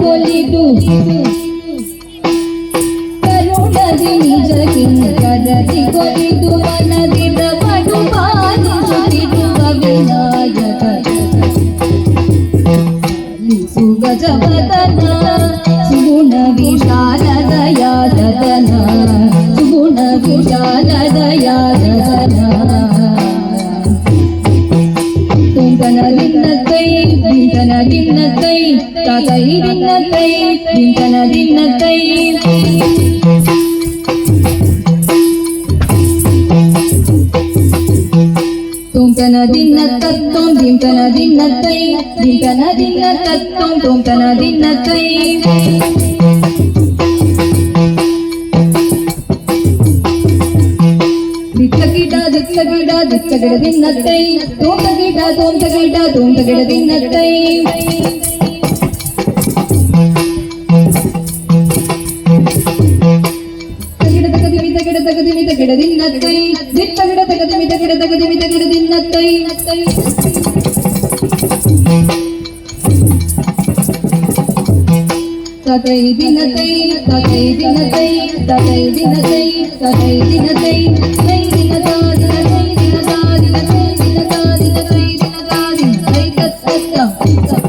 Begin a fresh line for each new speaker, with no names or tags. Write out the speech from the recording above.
కొలిదు. కరుణది నిజకి కరది కొలిదు. మనది దవడు పాలిదు వినాయక సుగజపదన సుగుణ విశాలదయాదన సుగుణ విశాలదయాదన தின்கன தின்னத்தை தகை தின்னத்தை தின்கன தின்னத்தை தும்பன தின்ன தத்துவம் திம்பன தின்னத்தை திம்பன தின்ன தத்துவம் தும்பன தின்னத்தை தோம் தகிட தோம் தகிட தோம் தகிட தின்னத்தை தகிட தகதி மித கிட தகதி மித தித்தகிட தகதி மித கிட தகதி ததை தினத்தை ததை தினத்தை ததை தினத்தை ததை தினத்தை 走走